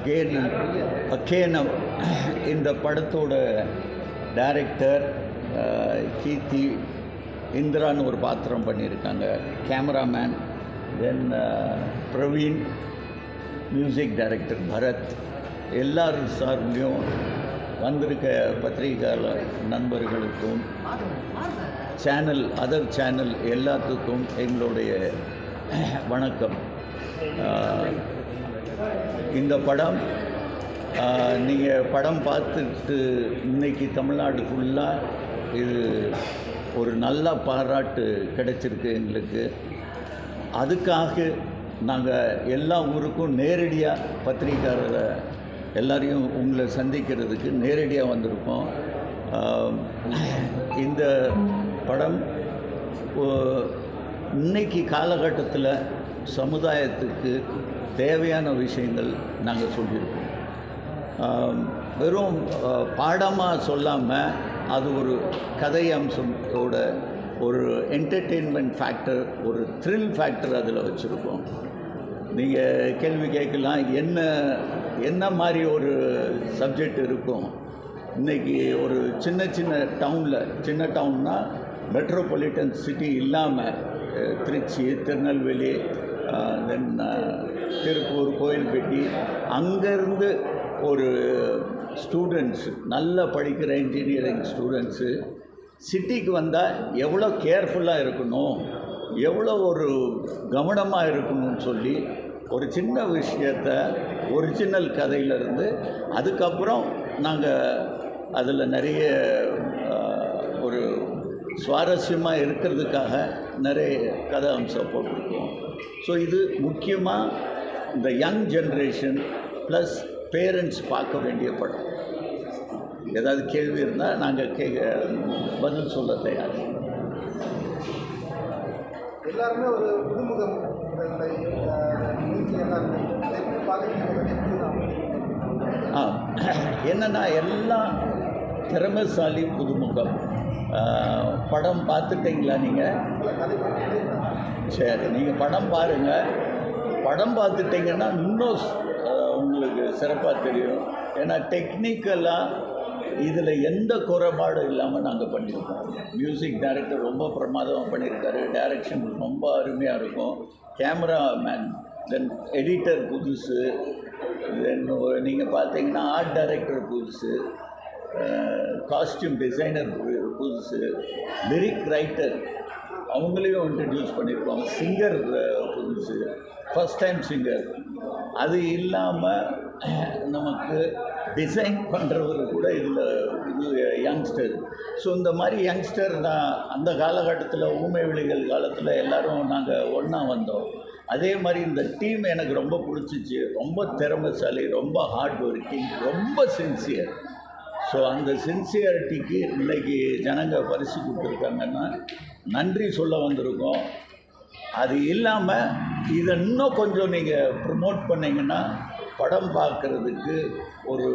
Again again இந்த படத்தோட director uh, கீர்த்தி இந்திரான்னு ஒரு பாத்திரம் பண்ணியிருக்காங்க. Cameraman then Praveen music director Bharath எல்லார் சார்பிலையும் வந்திருக்க பத்திரிகையாளர் நண்பர்களுக்கும் சேனல் அதர் சேனல் எல்லாத்துக்கும் எங்களுடைய வணக்கம். Uh, இந்த படம் நீங்கள் படம் பார்த்துட்டு இன்றைக்கி தமிழ்நாடு ஃபுல்லாக இது ஒரு நல்ல பாராட்டு கிடைச்சிருக்கு எங்களுக்கு. அதுக்காக நாங்கள் எல்லா ஊருக்கும் நேரடியாக பத்திரிக்கையாளரை எல்லாரையும் உங்களை சந்திக்கிறதுக்கு நேரடியாக வந்திருக்கோம். இந்த படம் இன்னைக்கு காலகட்டத்தில் சமுதாயத்துக்கு தேவையான விஷயங்கள் நாங்கள் சொல்லியிருக்கோம். வெறும் பாடமாக சொல்லாமல் அது ஒரு கதை அம்சத்தோட ஒரு என்டர்டெயின்மெண்ட் ஃபேக்டர் ஒரு த்ரில் ஃபேக்டர் அதில் வச்சுருக்கோம். நீங்கள் கேள்வி கேட்கலாம் என்ன என்ன மாதிரி ஒரு சப்ஜெக்ட் இருக்கும்? இன்றைக்கி ஒரு சின்ன சின்ன டவுனில் சின்ன டவுன்னா மெட்ரோபாலிட்டன் சிட்டி இல்லாமல் திருச்சி திருநெல்வேலி தென் திருப்பூர் கோயில்பட்டி அங்கேருந்து ஒரு ஸ்டூடெண்ட்ஸ் நல்லா படிக்கிற இன்ஜினியரிங் ஸ்டூடெண்ட்ஸு சிட்டிக்கு வந்தால் எவ்வளோ கேர்ஃபுல்லாக இருக்கணும் எவ்வளோ ஒரு கவனமாக இருக்கணும்னு சொல்லி ஒரு சின்ன விஷயத்த ஒரிஜினல் கதையிலேருந்து அதுக்கப்புறம் நாங்கள் அதில் நிறைய ஒரு சுவாரஸ்யமாக இருக்கிறதுக்காக நிறைய கதை அம்சம் போட்டிருக்கோம். ஸோ இது முக்கியமாக இந்த யங் ஜென்ரேஷன் ப்ளஸ் பேரண்ட்ஸ் பார்க்க வேண்டிய படம். ஏதாவது கேள்வி இருந்தால் நாங்கள் கே பதில் சொல்ல தயார். எல்லாருமே ஒரு புதுமுகம் ஆ என்னென்னா எல்லாம் திறமைசாலி புதுமுகம். படம் பார்த்துட்டீங்களா நீங்கள் சரி நீங்கள் படம் பாருங்கள் படம் பார்த்துட்டிங்கன்னா இன்னும் உங்களுக்கு சிறப்பாக தெரியும். ஏன்னா டெக்னிக்கலாக இதில் எந்த குறைபாடும் இல்லாமல் நாங்கள் பண்ணியிருக்கோம் மியூசிக் டைரக்டர் ரொம்ப பிரமாதமாக பண்ணியிருக்காரு டைரக்ஷன் ரொம்ப அருமையாக இருக்கும். கேமராமேன் தென் எடிட்டர் புதுசு. தென் நீங்கள் பார்த்தீங்கன்னா ஆர்ட் டைரக்டர் புதுசு. காஸ்டியூம் டிசைனர் புதுசு. லிரிக் ரைட்டர் அவங்களையும் இன்ட்ரடியூஸ் பண்ணியிருக்கோம் சிங்கர் புதுசு. ஃபஸ்ட் டைம் சிங்கர் அது இல்லாமல் நமக்கு டிசைன் பண்ணுறவர் கூட இதில் இது யங்ஸ்டர் ஸோ இந்த மாதிரி யங்ஸ்டர் நான் அந்த காலகட்டத்தில் ஊமை விழிகள் காலத்தில் எல்லாரும் நாங்கள் ஒன்றா வந்தோம். அதே மாதிரி இந்த டீம் எனக்கு ரொம்ப பிடிச்சிச்சு. ரொம்ப திறமைசாலி ரொம்ப ஹார்ட் ஒர்க்கிங் ரொம்ப சின்சியர் ஸோ அந்த சின்சியாரிட்டிக்கு இன்றைக்கி ஜனங்க பரிசு கொடுத்துருக்காங்கன்னா நன்றி சொல்ல வந்திருக்கோம். அது இல்லாமல் இதை இன்னும் கொஞ்சம் நீங்கள் ப்ரமோட் பண்ணீங்கன்னா படம் பார்க்குறதுக்கு ஒரு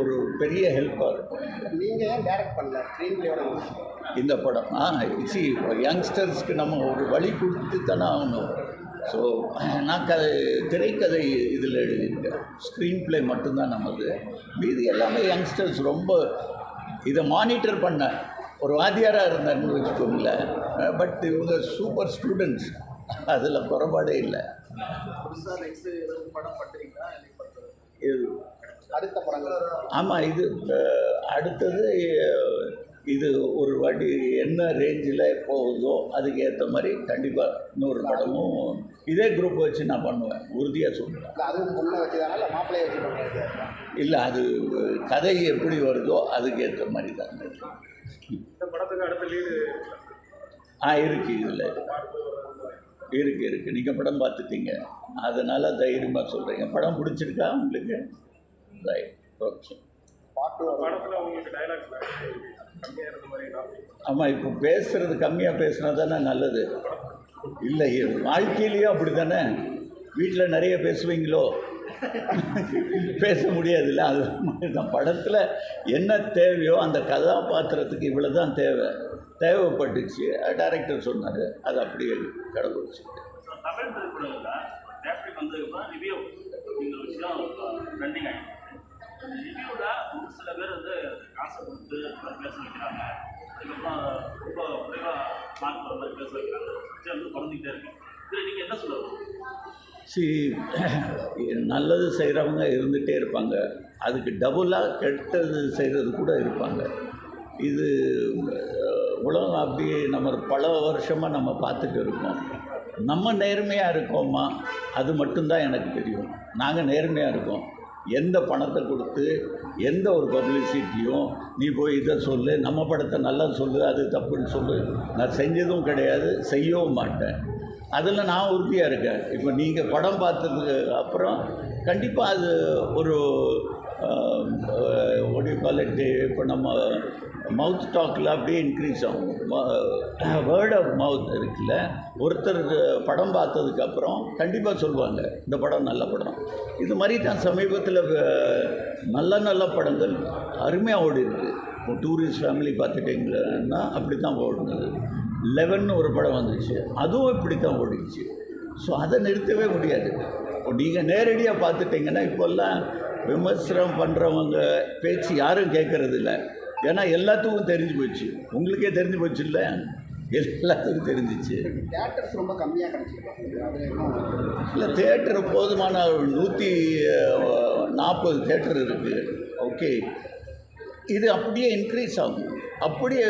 ஒரு பெரிய ஹெல்ப்பாக இருக்கும். நீங்கள் ஏன் டேரக்ட் பண்ணல? ஸ்க்ரீன் பிளேயோட இந்த படம் ஆ சி யங்ஸ்டர்ஸ்க்கு நம்ம ஒரு வழி கொடுத்து தானே ஆகணும். ஸோ நான் கதை திரைக்கதை இதில் எழுதியிருக்கேன். ஸ்க்ரீன் ப்ளே மட்டும்தான் நமது. மீதி எல்லாமே யங்ஸ்டர்ஸ் ரொம்ப இதை மானிட்டர் பண்ண ஒரு வாத்தியாராக இருந்தாருன்னு வச்சுக்கோங்களேன். பட் இவங்க சூப்பர் ஸ்டூடெண்ட்ஸ். அதில் குறைபாடே இல்லை. இது அடுத்த படங்கள்? ஆமாம் இது அடுத்தது இது ஒரு வாட்டி என்ன ரேஞ்சில் போகுதோ அதுக்கு ஏற்ற மாதிரி கண்டிப்பாக இன்னொரு படமும் இதே குரூப் வச்சு நான் பண்ணுவேன். உறுதியாக சொல்லுவேன் வச்சுதானா இல்லை அது கதை எப்படி வருதோ அதுக்கு ஏற்ற மாதிரி தான். ஆ இருக்குது இதில். இருக்குது இருக்குது நீங்கள் படம் பார்த்துட்டீங்க. அதனால் தைரியமாக சொல்கிறீங்க படம் பிடிச்சிருக்கா உங்களுக்கு? ரைட் ஓகே ஆமாம் இப்போ பேசுகிறது கம்மியாக பேசுனா தானே நல்லது. இல்லை வாழ்க்கையிலையும் அப்படி தானே வீட்டில் நிறைய பேசுவீங்களோ? பேச முடியாதுல்ல. அது மாதிரி தான் படத்தில் என்ன தேவையோ அந்த கதாபாத்திரத்துக்கு இவ்வளோ தான் தேவை. தேவைப்பட்டுச்சு. டைரக்டர் சொன்னார். அது அப்படியே கடைபிடிச்சு தமிழ் திரைப்படத்தில் தேட்டருக்கு வந்ததுக்கப்புறம் ரிவ்யூ நீங்கள் ஒரு சில ஒரு சில பேர் வந்து காசை கொடுத்து அப்புறம் பேச வைக்கிறாங்க. அதுக்கப்புறம் ரொம்ப குறைவாக மார்க் வர மாதிரி பேச வைக்கிறாங்க. வந்து குறைஞ்சிக்கிட்டே இருக்கு. நீங்கள் என்ன சொல்ல சி நல்லது செய்கிறவங்க இருந்துகிட்டே இருப்பாங்க. அதுக்கு டபுளாக கெட்டது செய்கிறது கூட இருப்பாங்க. இது உலகம் அப்படியே நம்ம பல வருஷமாக நம்ம பார்த்துட்டு இருக்கோம். நம்ம நேர்மையாக இருக்கோமா? அது மட்டும்தான் எனக்கு தெரியும். நாங்கள் நேர்மையாக இருக்கோம். எந்த பணத்தை கொடுத்து எந்த ஒரு பப்ளிசிட்டியும் நீ போய் இதை சொல்லு நம்ம படத்தை நல்லா சொல்லு அது தப்புன்னு சொல்லு. நான் செஞ்சதும் கிடையாது செய்யவும் மாட்டேன். அதில் நான் உறுதியாக இருக்கேன். இப்போ நீங்கள் படம் பார்த்ததுக்கு அப்புறம் கண்டிப்பாக அது ஒரு ஒடியோ குவாலிட்டி இப்போ நம்ம மவுத் டாக்கில் அப்படியே இன்க்ரீஸ் ஆகும். வேர்ட் ஆஃப் மவுத் இருக்குல்ல ஒருத்தர் படம் பார்த்ததுக்கப்புறம் கண்டிப்பாக சொல்லுவாங்க இந்த படம் நல்ல படம். இது மாதிரி தான் சமீபத்தில் நல்ல நல்ல படங்கள் அருமையாக ஓடி இருக்குது இப்போ டூரிஸ்ட் ஃபேமிலி பார்த்துட்டிங்கன்னா அப்படி தான் ஓடுனது லெவன் ஒரு படம் வந்துச்சு. அதுவும் இப்படி தான் ஓடிச்சு ஸோ அதை நிறுத்தவே முடியாது. நீங்கள் நேரடியாக பார்த்துட்டிங்கன்னா இப்போல்லாம் விமர்சனம் பண்ணுறவங்க பேச்சு யாரும் கேட்கறது இல்லை ஏன்னா எல்லாத்துக்கும் தெரிஞ்சு போச்சு. உங்களுக்கே தெரிஞ்சு போச்சு இல்லை எல்லாத்துக்கும் தெரிஞ்சிச்சு. தேட்டர்ஸ் ரொம்ப கம்மியாக கிடச்சிருக்கு. இல்லை தேட்டர் போதுமான நூற்றி நாற்பது தேட்டர் இருக்குது ஓகே. இது அப்படியே இன்க்ரீஸ் ஆகும். அப்படியே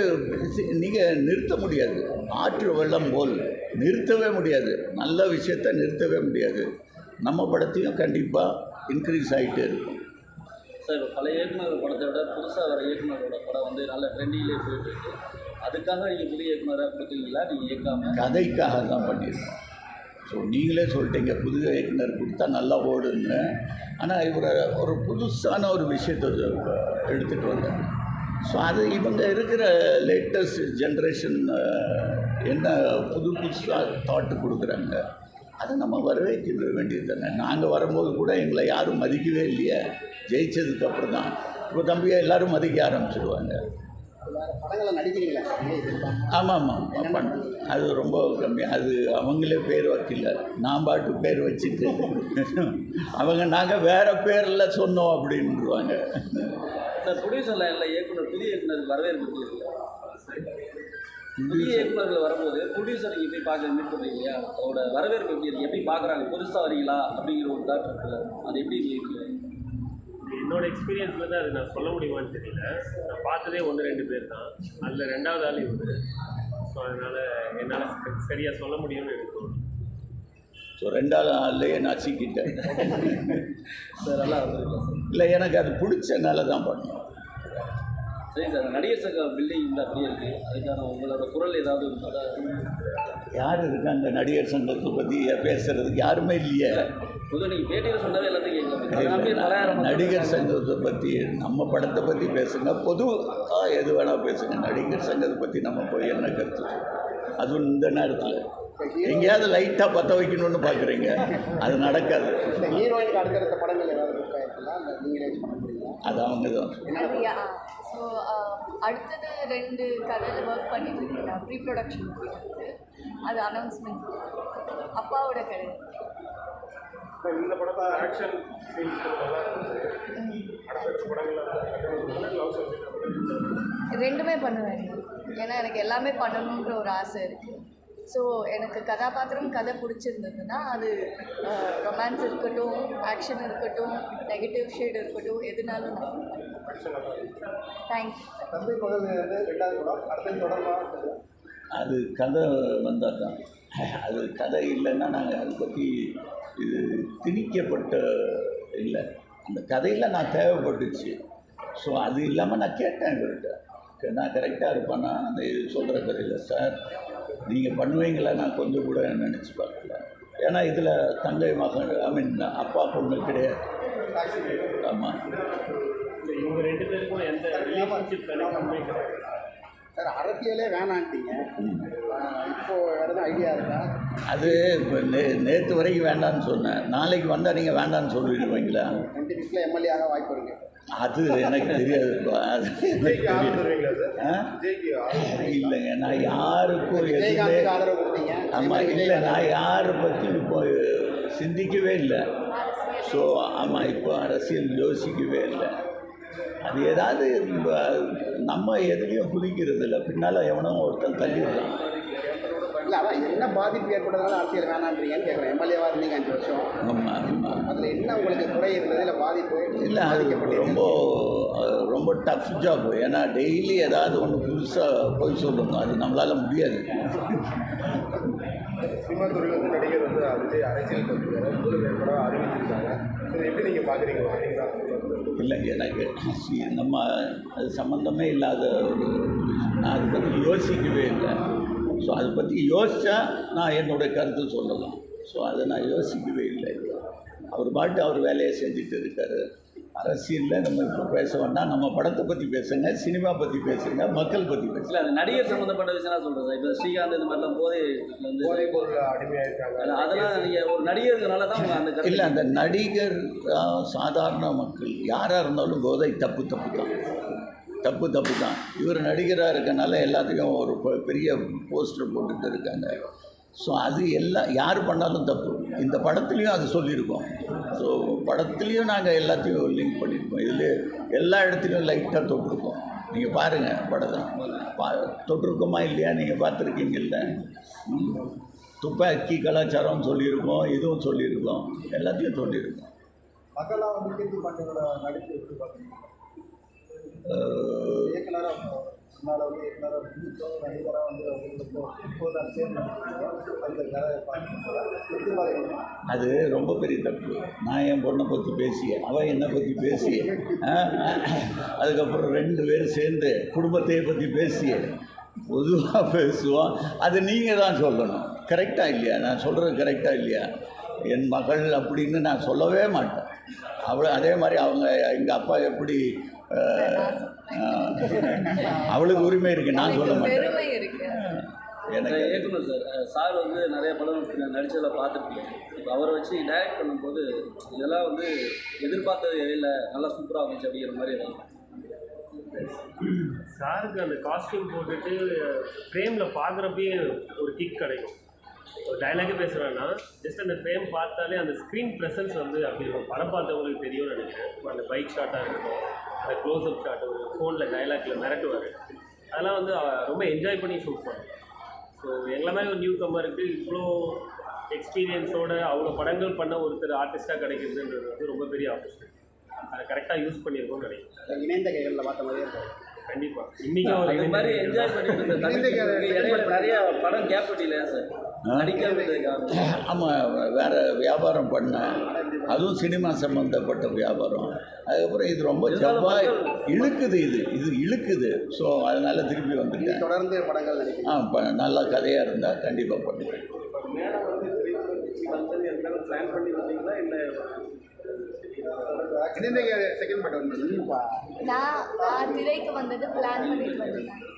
நீங்கள் நிறுத்த முடியாது. ஆற்று வெள்ளம் போல் நிறுத்தவே முடியாது. நல்ல விஷயத்தை நிறுத்தவே முடியாது. நம்ம படத்தையும் கண்டிப்பாக இன்க்ரீஸ் ஆகிட்டே இருக்கும். சார் இப்போ பழைய இயக்குனர் படத்தை விட புதுசாக வர இயக்குனரோட படம் வந்து நல்ல ட்ரெண்டிங்லேயே போயிட்டு இருக்கு. அதுக்காக நீங்கள் புதிய இயக்குனராக கொடுத்தீங்களா? நீங்கள் இயக்காம? கதைக்காக தான் பண்ணியிருக்கோம். ஸோ நீங்களே சொல்லிட்டீங்க புது இயக்குனர் கொடுத்தா நல்லா ஓடுன்னு. ஆனால் இவரை ஒரு புதுசான ஒரு விஷயத்தை எடுத்துகிட்டு வந்தாங்க ஸோ அது இவங்க இருக்கிற லேட்டஸ்ட் ஜென்ரேஷன் என்ன புது புதுசாக தாட்டு கொடுக்குறாங்க அதை நம்ம வரவேற்க வேண்டியது தானே. நாங்கள் வரும்போது கூட எங்களை யாரும் மதிக்கவே இல்லையே. ஜெயிச்சதுக்கு அப்புறம் தான். இப்போ தம்பியை எல்லாரும் மதிக்க ஆரம்பிச்சிடுவாங்க ஆமாம் ஆமாம் பண்ண அது ரொம்ப கம்மி அது அவங்களே பேர் வைக்கல. நான் பாட்டு பேர் வச்சுட்டு. அவங்க நாங்கள் வேறு பேரில் சொன்னோம் அப்படின்ருவாங்க சார் ப்ரொடியூசர் லைனில் இயக்குனர் புதிய இயக்குனர் வரவேற்பு எப்படி புதிய இயக்குனர்கள் வரும்போது ப்ரொடியூசர் நீங்கள் போய் பார்க்க மீட் பண்ணுறீங்க இல்லையா அதோட வரவேற்பு எப்படி இருக்கு? எப்படி பார்க்குறாங்க? புதுசாக வரீங்களா? அப்படிங்கிற ஒரு தாட் இருக்குல்ல அது எப்படி இருக்கு? என்னோட எக்ஸ்பீரியன்ஸில் தான் அது நான் சொல்ல முடியுமான்னு தெரியல. நான் பார்த்ததே ஒன்று ரெண்டு பேர் தான். அதில் ரெண்டாவது ஆள் இவர். ஸோ அதனால் என்னால் சரியாக சொல்ல முடியும்னு எனக்கு தோணுது. ஸோ ரெண்டாவது நாள்லேயே நான் சிக்கிட்டேன் இல்லை எனக்கு அது பிடிச்சனால தான் பண்ணோம். சரி சார் நடிகர் சங்க பில்டிங் வந்து அப்படியே இருக்குது அதுக்கான உங்களோட குரல் ஏதாவது இருக்கா? யார் இருக்காங்க நடிகர் சங்கத்தை பற்றி பேசுகிறதுக்கு யாருமே இல்லையே. நடிகர் சங்கத்தை பற்றி நம்ம படத்தை பற்றி பேசுங்க. பொதுவாக எது வேணால் பேசுங்க. நடிகர் சங்கத்தை பற்றி நம்ம போய் என்ன கருத்து? அதுவும் இந்த நேரத்தில். எங்கேயாவது லைட்டாக பற்ற வைக்கணும்னு பார்க்குறீங்க அது நடக்காது. இந்த ஹீரோயினுக்கு அடுத்தடுத்த படங்கள் அது அவங்க தான் ஸோ அடுத்தது ரெண்டு கதையில் ஒர்க் பண்ணிட்டு இருக்கேன் ப்ரீ ப்ரொடக்ஷன் அது அனௌன்ஸ்மெண்ட் அப்பாவோட கடை இந்த படத்தை ஆக்ஷன் ரெண்டுமே பண்ணுவேன். ஏன்னா எனக்கு எல்லாமே பண்ணணுன்ற ஒரு ஆசை இருக்குது ஸோ எனக்கு கதாபாத்திரம் கதை பிடிச்சிருந்ததுன்னா அது ரொமான்ஸ் இருக்கட்டும் ஆக்ஷன் இருக்கட்டும் நெகட்டிவ் ஷேட் இருக்கட்டும் எதுனாலும் நான் தொடர்பாக அது கதை வந்தால் தான் அது கதை இல்லைன்னா நாங்கள் அதை பற்றி இது திணிக்கப்பட்ட இல்லை. அந்த கதையில் நான் தேவைப்பட்டுச்சு. ஸோ அது இல்லாமல் நான் கேட்டேன் இவர்கிட்ட. நான் கரெக்டாக இருப்பேன்னா அந்த இது சொல்கிற கதையில் சார் நீங்கள் பண்ணுவீங்களா? நான் கொஞ்சம் கூட நினச்சி பார்க்கல. ஏன்னா இதில் தங்கை மகன் ஐ மீன் அப்பா பொண்ணு கிடையாது. ஆமாம் இவங்க ரெண்டு பேருக்கும் எந்த ரிலேஷன்ஷிப் கிடையாது சார் அரசியலே வேணான்ட்டீங்க. இப்போ வேறு ஐடியா இருக்கா? அது இப்போ நே நேற்று வரைக்கும் வேண்டான்னு சொன்னேன். நாளைக்கு வந்தால் நீங்கள் வேண்டான்னு சொல்லிடுவீங்களா ரெண்டு நிமிஷத்தில் எம்எல்ஏ ஆக வாய்ப்பு இருக்கு. அது எனக்கு தெரியாது. ஆ? இல்லைங்க நான் யாருக்கும் எதுவுமே ஆமாம் இல்லை நான் யாரை பற்றி இப்போ சிந்திக்கவே இல்லை. ஸோ ஆமாம் இப்போ அரசியல் யோசிக்கவே இல்லை. அது ஏதாவது நம்ம எதுலேயும் குதிக்கிறது இல்லை பின்னால் எவனோ ஒருத்தன் தள்ளிடுறான். இல்லை அதான் என்ன பாதிப்பு ஏற்பட்டதுனால அரசியல் வேணான்றீங்கன்னு கேட்குறேன் எம்எல்ஏவாக இருந்தீங்க அஞ்சு வருஷம். ஆமாம் ஆமாம் அதில் என்ன உங்களுக்கு குறை இருந்தது? இல்லை பாதிப்பு இல்லை அது ரொம்ப ரொம்ப டஃப் ஜாப் ஏன்னா டெய்லி ஏதாவது ஒன்று புதுசாக போய் சொல்லணும் அது நம்மளால் முடியாது. சினிமா துறையில் வந்து நடிகர் வந்து விஜய் அரசியல் பற்றியாரு முதல் அறிவிச்சிருக்காங்க. இதை எப்படி நீங்கள் பார்க்குறீங்க பார்த்தீங்களா இல்லை எனக்கு நம்ம அது சம்மந்தமே இல்லாத ஒரு நான் அதை பற்றி யோசிக்கவே இல்லை. ஸோ அதை பற்றி யோசித்தா நான் என்னுடைய கருத்து சொல்லலாம். ஸோ அதை நான் யோசிக்கவே இல்லை. அவர் பாட்டு அவர் வேலையை செஞ்சுட்டு இருக்காரு. அரசியலில் நம்ம இப்போ பேச வேண்டாம். நம்ம படத்தை பற்றி பேசுங்க சினிமா பற்றி பேசுங்க மக்கள் பற்றி பேசுங்க. அந்த நடிகர் சம்மந்தப்பட்ட விஷயம் தான் சொல்கிறேன் இப்போ ஸ்ரீகாந்த் இந்த மாதிரிலாம் போதை வந்து போதைப் பொருள் அது- அதெல்லாம் நீங்கள் ஒரு நடிகர்னால தான் அந்த இல்லை அந்த நடிகர் சாதாரண மக்கள் யாராக இருந்தாலும் போதை தப்பு தப்பு தான். தப்பு தப்பு தான். இவர் நடிகராக இருக்கனால எல்லாத்துக்கும் ஒரு பெரிய போஸ்டர் போட்டுட்டு இருக்காங்க. ஸோ அது எல்லாம் யார் பண்ணாலும் தப்பு. இந்த படத்துலேயும் அது சொல்லியிருக்கோம். ஸோ படத்துலேயும் நாங்கள் எல்லாத்தையும் லிங்க் பண்ணியிருக்கோம். இதில் எல்லா இடத்துலையும் லைட்டாக தொட்டிருக்கோம். நீங்கள் பாருங்கள் படத்தை. பா தொட்டிருக்கோமா இல்லையா? நீங்கள் பார்த்துருக்கீங்கல்ல. துப்பாக்கி கலாச்சாரம் சொல்லியிருக்கோம் இதுவும் சொல்லியிருக்கோம். எல்லாத்தையும் சொல்லியிருக்கோம். நடிப்பு மேலே வந்து எல்லாரும் இயக்குனராக நடிகராக வந்து இப்போது அந்த கதை பார்க்கும்போது அது ரொம்ப பெரிய தப்பு. நான் என் பொண்ணை பற்றி பேசிய அவன் என்னை பற்றி பேசி அதுக்கப்புறம் ரெண்டு பேரும் சேர்ந்து குடும்பத்தையே பற்றி பேசி பொதுவாக பேசுவோம். அது நீங்கள் தான் சொல்லணும் கரெக்டாக இல்லையா? நான் சொல்கிறது கரெக்டாக இல்லையா? என் மகள் அப்படின்னு நான் சொல்லவே மாட்டேன். அவளை அதே மாதிரி அவங்க எங்கள் அப்பா எப்படி அவளுக்கு உரிமை இருக்குது நான் சொல்ல மாட்டேன். பெருமை இருக்கு. எனக்கு இயக்குனர் சார் சார் வந்து நிறைய படம் நடிச்சதை பார்த்துருக்கீங்க இப்போ அவரை வச்சு டைரக்ட் பண்ணும்போது இதெல்லாம் வந்து எதிர்பார்த்தது இல்லை நல்லா சூப்பராக இருந்துச்சு அப்படிங்கிற மாதிரி இருக்கும் சாருக்கு அந்த காஸ்டியூம் போட்டுட்டு ஃப்ரேமில் பார்க்குறப்பயே ஒரு கிக் கிடைக்கும். ஒரு டைலாகே பேசுகிறேன்னா ஜஸ்ட் அந்த ஃப்ரேம் பார்த்தாலே அந்த ஸ்க்ரீன் ப்ரெசன்ஸ் வந்து அப்படி இருக்கும். படம் பார்த்தவங்களுக்கு தெரியும்னு நினைக்கிறேன். அந்த பைக் ஷாட்டாக இருக்கட்டும் அந்த க்ளோஸ்அப் ஷாட் ஒரு ஃபோனில் டைலாக்ல மிரட்டுவார். அதெல்லாம் வந்து ரொம்ப என்ஜாய் பண்ணி ஷூட் பண்ணும் ஸோ எங்களை மாதிரி ஒரு நியூ கம்மருக்கு இவ்வளோ எக்ஸ்பீரியன்ஸோட அவ்வளோ படங்கள் பண்ண ஒருத்தர் ஆர்டிஸ்ட்டாக கிடைக்கிறதுன்றது வந்து ரொம்ப பெரிய ஆப்பர்ச்சுனிட்டி அதை கரெக்டாக யூஸ் பண்ணியிருக்கோம்னு நினைக்கிறேன். இணைந்த கைகளில் பார்த்த மாதிரியே இருக்கும். கண்டிப்பாக இன்றைக்கும் மாதிரி என்ஜாய் பண்ணிட்டு நிறைய படம் கேப் விட்டில சார் ஆமாம் வேறு வியாபாரம் பண்ணேன் அதுவும் சினிமா சம்மந்தப்பட்ட வியாபாரம். அதுக்கப்புறம் இது ரொம்ப செவ்வாய் இழுக்குது இது. இது இழுக்குது. ஸோ அதனால் திருப்பி வந்துட்டேன். தொடர்ந்து படங்கள் ஆ நல்ல கதையாக இருந்தால் கண்டிப்பாக பண்ணுவேன். நான் திரைக்கு வந்தது பிளான் பண்ணிட்டு வந்தேன்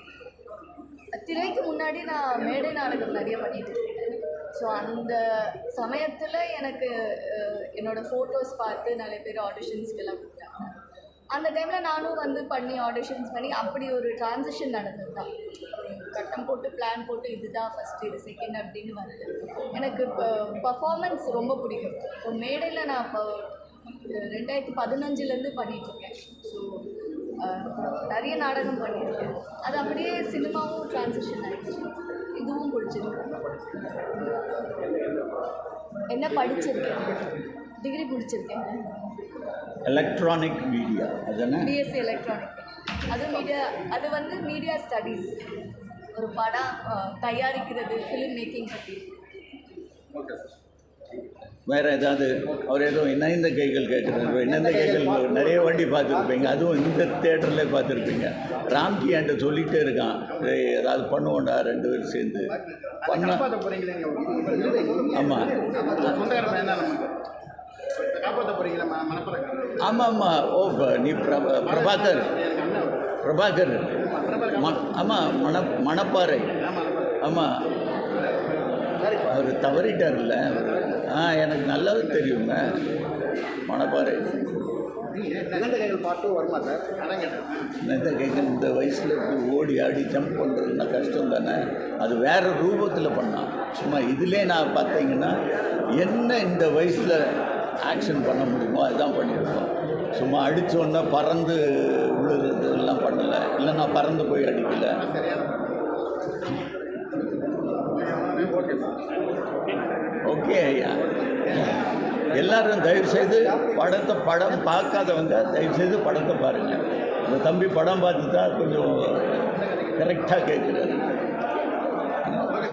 திரைக்கு முன்னாடி நான் மேடை நாடகம் நிறைய பண்ணிட்டு இருக்கேன். ஸோ அந்த சமயத்தில் எனக்கு என்னோடய என்னோட ஃபோட்டோஸ் பார்த்து நிறைய பேர் ஆடிஷன்ஸ்க்கெல்லாம் கூப்பிட்டாங்க. அந்த டைமில் நானும் வந்து பண்ணி ஆடிஷன்ஸ் பண்ணி அப்படி ஒரு டிரான்சிஷன் நடந்தது தான். கட்டம் போட்டு பிளான் போட்டு இதுதான் ஃபஸ்ட் இது செகண்ட் அப்படின்னு வருது எனக்கு இப்போ பர்ஃபார்மன்ஸ் ரொம்ப பிடிக்கும். இப்போ மேடையில் நான் இப்போ ரெண்டாயிரத்தி பதினஞ்சுலேருந்து பண்ணிகிட்ருக்கேன் ஸோ நிறைய நாடகம் பண்ணியிருக்கேன். அது அப்படியே சினிமாவும் ட்ரான்சிஷன் ஆகிடுச்சு இதுவும் பிடிச்சிருக்கு. என்ன படிச்சிருக்கேன்? டிகிரி முடிச்சிருக்கேன். எலக்ட்ரானிக் மீடியா அதுதானே? பிஎஸ்சி எலக்ட்ரானிக் அது மீடியா அது வந்து மீடியா ஸ்டடீஸ் ஒரு படம் தயாரிக்கிறது ஃபிலிம் மேக்கிங் பற்றி வேறு ஏதாவது அவர் ஏதோ இந்த கைகள் கேட்குறாரு இணைந்த கைகள் நிறைய வாட்டி பார்த்துருப்பீங்க. அதுவும் இந்த தேட்டரில் பார்த்துருப்பீங்க. ராம்கி என்கிட்ட சொல்லிகிட்டே இருக்கான். ஏதாவது பண்ணுவோண்டா ரெண்டு பேரும் சேர்ந்து. பண்ண ஆமாம் ஆமாம் ஆமாம் ஓ நீ பிரபா பிரபாகர். பிரபாகர். ம ஆமாம் மண மணப்பாறை. ஆமாம் அவர் தவறிட்டார்ல. ஆ எனக்கு நல்லாவே தெரியுங்க. அதான் கேட்டேன். இந்த வயசில் ஓடி ஆடி ஜம்ப் பண்ணுறதுன்னா கஷ்டம் தானே. அது வேறு ரூபத்தில் பண்ணான் சும்மா இதிலே நான் பார்த்தீங்கன்னா என்ன இந்த வயசில் ஆக்ஷன் பண்ண முடியுமோ அதுதான் பண்ணியிருக்கோம். சும்மா உடனே பறந்து விழுறது எல்லாம் பண்ணலை. இல்லை நான் பறந்து போய் அடிக்கலை. ஓகே ஐயா. எல்லாரும் தயவு செய்து படத்தை படம் பார்க்காதவங்க தயவு செய்து படத்தை பாருங்கள் இந்த தம்பி படம் பார்த்து தான் கொஞ்சம் கரெக்டாக கேட்குறாரு